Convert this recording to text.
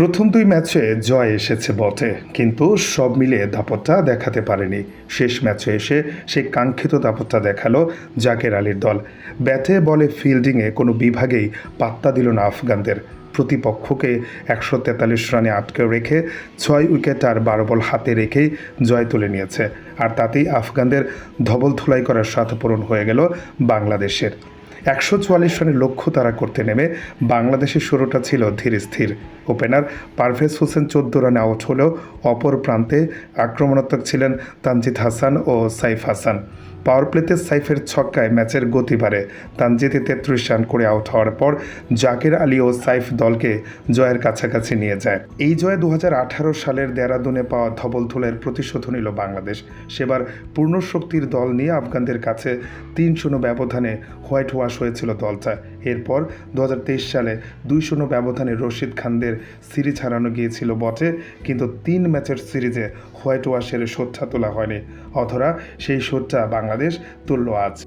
প্রথম দুই ম্যাচে জয় এসেছে বটে, কিন্তু সব মিলে দাপটটা দেখাতে পারেনি। শেষ ম্যাচে এসে সেই কাঙ্ক্ষিত দাপটটা দেখাল জাকের আলীর দল। ব্যাটে বলে ফিল্ডিংয়ে কোনো বিভাগেই পাত্তা দিল না আফগানদের। প্রতিপক্ষকে একশো তেতাল্লিশ রানে আটকে রেখে ছয় উইকেট আর বারো বল হাতে রেখেই জয় তুলে নিয়েছে। আর তাতেই আফগানদের ধবল ধুলাই করার স্বাদ পূরণ হয়ে গেল বাংলাদেশের। একশো চুয়াল্লিশ রানের লক্ষ্য তারা করতে নেমে বাংলাদেশের শুরুটা ছিল ধীর স্থির। ওপেনার পারভেজ হোসেন চোদ্দ রানে আউট হলেও অপর প্রান্তে আক্রমণাত্মক ছিলেন তানজিদ হাসান ও সাইফ হাসান। পাওয়ার প্লেতে সাইফের ছক্কায় ম্যাচের গতি বাড়ে। তানজিদে তেত্রিশ রান করে আউট হওয়ার পর জাকির আলী ও সাইফ দলকে জয়ের কাছাকাছি নিয়ে যায়। এই জয়ে দু হাজার আঠারো সালের দেরাদুনে পাওয়া ধবলধুলের প্রতিশোধ নিল বাংলাদেশ। সেবার পূর্ণ শক্তির দল নিয়ে আফগানদের কাছে তিন শূন্য ব্যবধানে হোয়াইট ওয়াশ হয়েছিল দলটা এরপর দু হাজার তেইশ সালে দুই শূন্য ব্যবধানে রশিদ খানদের সিরিজ হারানো গিয়েছিল বটে, কিন্তু তিন ম্যাচের সিরিজে হোয়াইট ওয়াশের শোধটা তোলা হয়নি। অথরা সেই শোধটা বাংলাদেশ তুলল আজ।